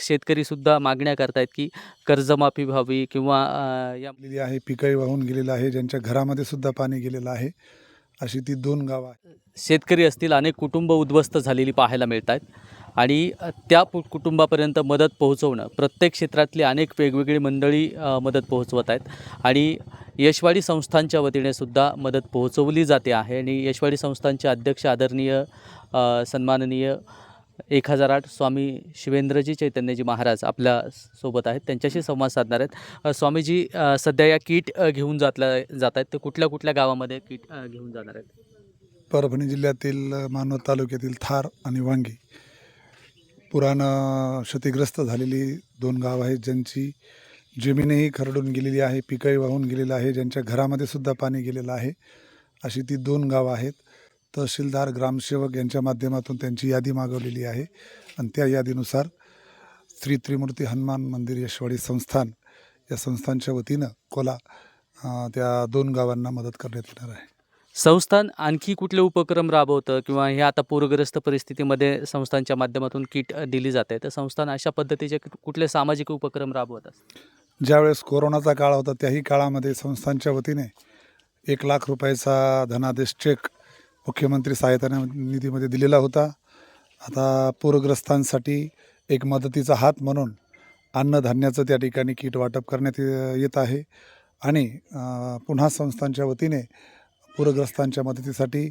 शेतकरीसुद्धा मागण्या करतायत की कर्जमाफी व्हावी किंवा या गेलेली आहे पिकही वाहून गेलेलं आहे ज्यांच्या घरामध्ये सुद्धा पाणी गेलेलं आहे अशी ती दोन गावं आहेत. शेतकरी असतील अनेक कुटुंब उद्ध्वस्त झालेली पाहायला मिळत आहेत आणि त्या पु कुटुंबापर्यंत मदत पोहोचवणं प्रत्येक क्षेत्रातली अनेक वेगवेगळी मंडळी अ, मदत पोहोचवत आहेत. आणि यशवाडी संस्थांच्या वतीने सुद्धा मदत पोहोचवली जाते आहे. आणि यशवाडी संस्थांचे अध्यक्ष आदरणीय अ, सन्माननीय एक हजार आठ स्वामी शिवेंद्रजी चैतन्यजी महाराज आपल्यासोबत आहेत त्यांच्याशी संवाद साधणार आहेत. स्वामीजी सध्या या किट घेऊन जातल्या जात आहेत. ते कुठल्या कुठल्या गावामध्ये किट घेऊन जाणार आहेत? परभणी जिल्ह्यातील मानवत तालुक्यातील थार आणि वांगी. पुरानं क्षतिग्रस्त झालेली दोन गाव आहेत ज्यांची जमीनही खरडून गेलेली आहे पिकही वाहून गेलेलं आहे ज्यांच्या घरामध्ये सुद्धा पाणी गेलेलं आहे. अशी ती दोन गावं आहेत. तहसीलदार ग्रामसेवक यांच्या माध्यमातून त्यांची यादी मागवलेली आहे. आणि त्या यादीनुसार श्री त्रिमूर्ती हनुमान मंदिर यशवाडी संस्थान या संस्थांच्या वतीनं कोला त्या दोन गावांना मदत करण्यात येणार आहे. संस्थान आणखी कुठले उपक्रम राबवतं किंवा हे आता पूरग्रस्त परिस्थितीमध्ये संस्थांच्या माध्यमातून किट दिली जाते तर संस्थान अशा पद्धतीचे कुठ- कुठले सामाजिक उपक्रम राबवत असतात? ज्यावेळेस कोरोनाचा काळ होता त्याही काळामध्ये संस्थांच्या वतीने एक लाख रुपयाचा धनादेश चेक मुख्यमंत्री सहायता निधीमध्ये दिलेला होता. आता पूरग्रस्तांसाठी एक मदतीचा हात म्हणून अन्नधान्याचं त्या ठिकाणी किट वाटप करण्यात येत आहे. आणि पुन्हा संस्थांच्या वतीने पूरग्रस्तांच्या मदतीसाठी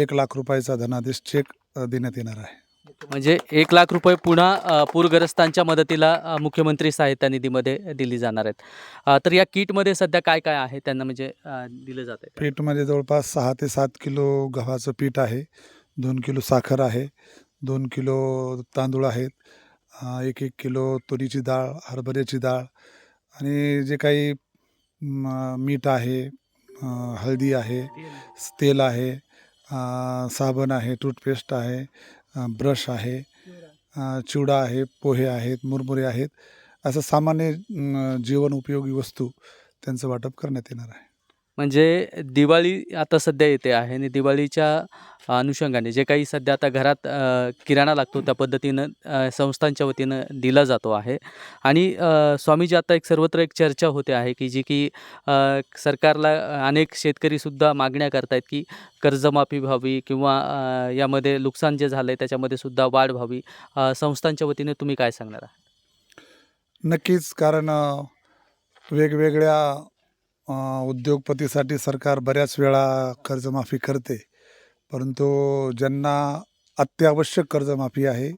एक लाख रुपयाचा धनादेश चेक देण्यात येणार आहे. म्हणजे एक लाख रुपये पुन्हा पूरग्रस्तांच्या मदतीला मुख्यमंत्री सहायता निधीमध्ये दिली जाणार आहेत. तर या किटमध्ये सध्या काय काय आहे? त्यांना म्हणजे दिलं जात आहे पीठमध्ये जवळपास सहा ते सात किलो गव्हाचं पीठ आहे दोन किलो साखर आहे दोन किलो तांदूळ आहेत एक एक किलो तुरीची डाळ हरभऱ्याची डाळ आणि जे काही मीठ आहे हळदी आहे तेल आहे साबण आहे टूथपेस्ट आहे ब्रश आहे चिवडा आहे पोहे आहेत मुरमुरे आहेत असं सामान्य जीवन उपयोगी वस्तू त्यांचं वाटप करण्यात येणार आहे. म्हणजे दिवाळी आता सध्या येते आहे आणि दिवाळीच्या अनुषंगाने जे काही सध्या आता घरात किराणा लागतो त्या पद्धतीनं संस्थांच्या वतीनं दिला जातो आहे. आणि स्वामीजी आता एक सर्वत्र एक चर्चा होते आहे की जी की सरकारला अनेक शेतकरीसुद्धा मागण्या करतायत की कर्जमाफी व्हावी किंवा यामध्ये नुकसान जे झालं आहे त्याच्यामध्ये सुद्धा वाढ व्हावी. संस्थांच्या वतीने तुम्ही काय सांगणार आहात? नक्कीच कारण वेगवेगळ्या उद्योगपतीसाठी सरकार बऱ्याच वेळा कर्जमाफी करते. परंतु ज्यांना अत्यावश्यक कर्जमाफी आहे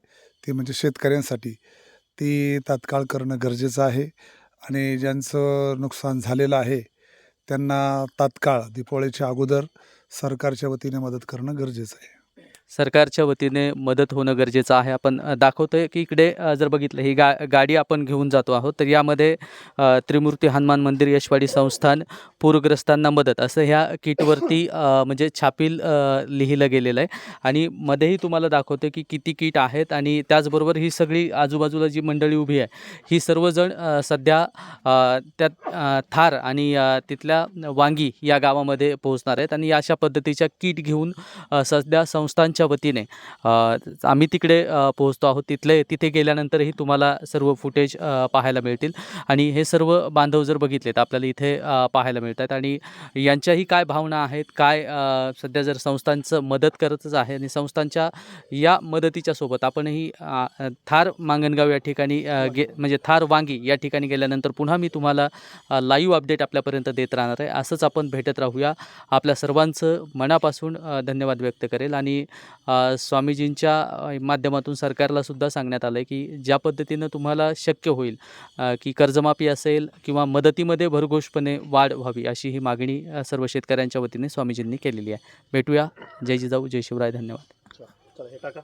ती म्हणजे शेतकऱ्यांसाठी ती तात्काळ करणं गरजेचं आहे. आणि ज्यांचं नुकसान झालेलं आहे त्यांना तात्काळ दिपावळीच्या अगोदर सरकारच्या वतीने मदत करणं गरजेचं आहे. सरकारच्या वतीने मदत होणं गरजेचं आहे. आपण दाखवतो दाखवतोय की इकडे जर बघितलं ही गा गाडी आपण घेऊन जातो आहोत तर यामध्ये त्रिमूर्ती हनुमान मंदिर यशवाडी संस्थान पूरग्रस्तांना मदत असं ह्या किटवरती म्हणजे छापील लिहिलं गेलेलं आहे. आणि मध्येही तुम्हाला दाखवते की किती किट आहेत आणि त्याचबरोबर ही सगळी आजूबाजूला जी मंडळी उभी आहे ही सर्वजण सध्या त्यात थार आणि तिथल्या वांगी या गावामध्ये पोहोचणार आहेत. आणि अशा पद्धतीच्या किट घेऊन सध्या संस्थान संस्थांच्या वतीने आम्ही तिकडे पोहोचतो आहोत. तिथले तिथे गेल्यानंतरही तुम्हाला सर्व फुटेज पाहायला मिळतील. आणि हे सर्व बांधव जर बघितले तर आपल्याला इथे पाहायला मिळतात. आणि यांच्याही काय भावना आहेत काय सध्या जर संस्थांचं मदत करतच आहे आणि संस्थांच्या या मदतीच्या सोबत आपणही थार मांगणगाव या ठिकाणी गे म्हणजे थार वांगी या ठिकाणी गेल्यानंतर पुन्हा मी तुम्हाला लाईव्ह अपडेट आपल्यापर्यंत देत राहणार आहे. असंच आपण भेटत राहूया. आपल्या सर्वांचं मनापासून धन्यवाद व्यक्त करेल. आणि स्वामीजींच्या माध्यमातून सरकारला सुद्धा सांगण्यात आलं आहे की ज्या पद्धतीनं तुम्हाला शक्य होईल की कर्जमाफी असेल किंवा मदतीमध्ये भरघोषपणे वाढ व्हावी अशी ही मागणी सर्व शेतकऱ्यांच्या वतीने स्वामीजींनी केलेली आहे. भेटूया. जय जिजाऊ जय शिवराय. धन्यवाद.